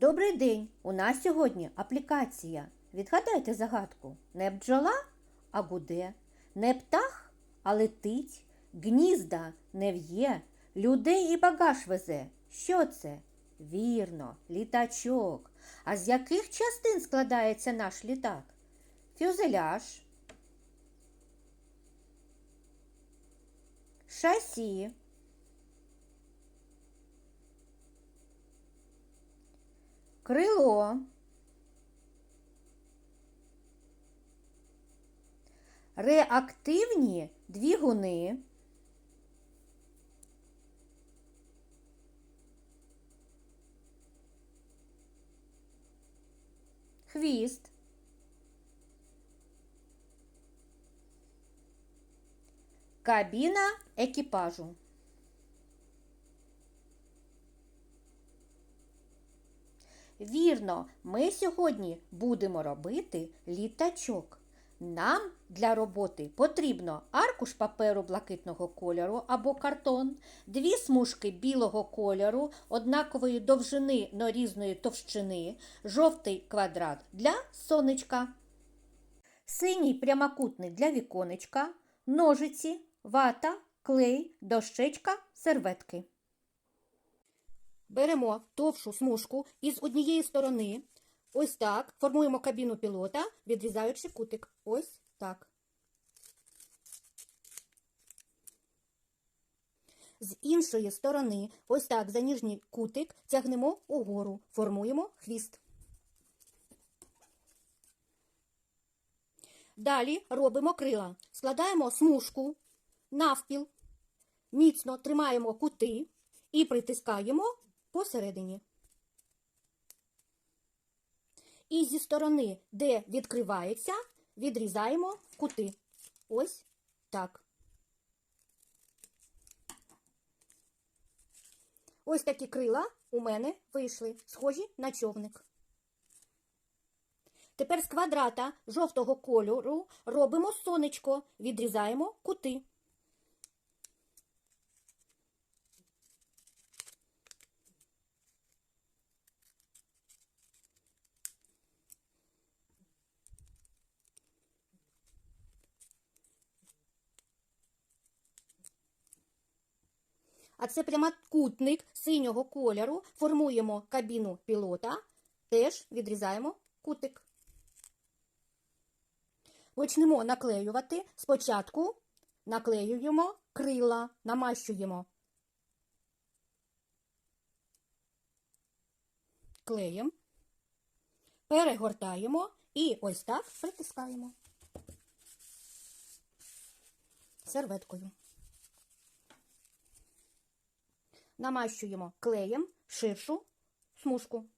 Добрий день! У нас сьогодні аплікація. Відгадайте загадку. Не бджола, а гуде, не птах, а летить, гнізда не в'є, людей і багаж везе. Що це? Вірно, літачок. А з яких частин складається наш літак? Фюзеляж, шасі, крило, реактивні двигуни, хвіст, кабіна екіпажу. Вірно, ми сьогодні будемо робити літачок. Нам для роботи потрібно аркуш паперу блакитного кольору або картон, дві смужки білого кольору, однакової довжини, но різної товщини, жовтий квадрат для сонечка, синій прямокутник для віконечка, ножиці, вата, клей, дощечка, серветки. Беремо товшу смужку і з однієї сторони, ось так, формуємо кабіну пілота, відрізаючи кутик. Ось так. З іншої сторони, ось так, за ніжній кутик, тягнемо угору, формуємо хвіст. Далі робимо крила. Складаємо смужку навпіл, міцно тримаємо кути і притискаємо посередині. І зі сторони, де відкривається, відрізаємо кути. Ось так. Ось такі крила у мене вийшли, схожі на човник. Тепер з квадрата жовтого кольору робимо сонечко, відрізаємо кути. А це прямокутник синього кольору. Формуємо кабіну пілота, теж відрізаємо кутик. Почнемо наклеювати. Спочатку наклеюємо крила, намащуємо клеєм, перегортаємо і ось так притискаємо серветкою. Намащуємо клеєм ширшу смужку.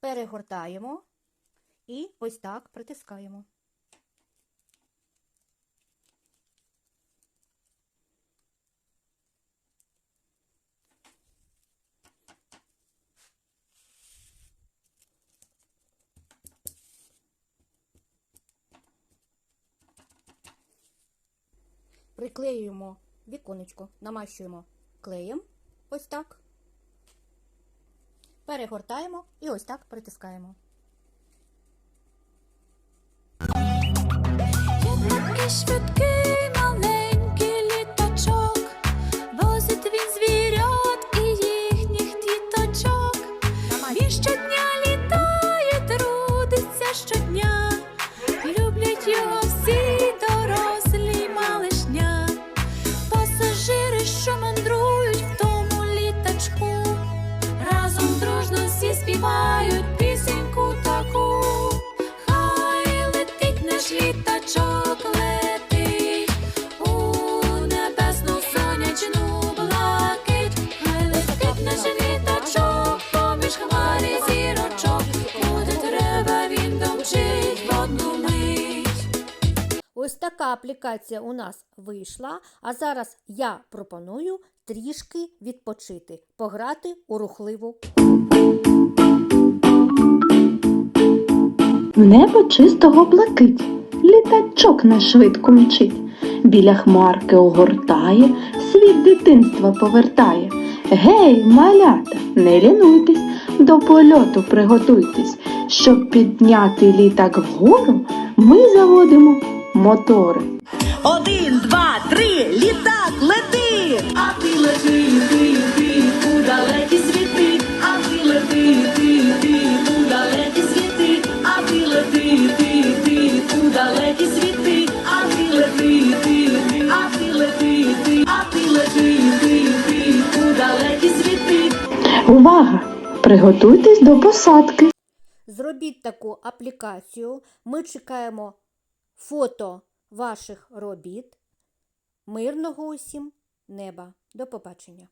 Перегортаємо і ось так притискаємо. Приклеюємо віконечко, намащуємо клеєм, ось так, перегортаємо і ось так притискаємо. Швидкий така аплікація у нас вийшла, а зараз я пропоную трішки відпочити, пограти у рухливу небо чистого блакить, літачок наш швидко мчить, біля хмарки огортає, світ дитинства повертає. Гей, малята, не лінуйтесь, до польоту приготуйтесь. Щоб підняти літак вгору, ми заводимо мотори. Один, два, три, літак, лети! А ти лети, ти, ти, у далекі світи, а ти лети, ти, ти, у далекі світи, а ти лети, ти, ти, у далекі світи, а ти лети, ти, ти, а ти лети, ти, а ти лети, ти, ти, у далекі світи. Увага! Приготуйтесь до посадки. Зробіть таку аплікацію. Ми чекаємо фото ваших робіт. Мирного усім неба. До побачення!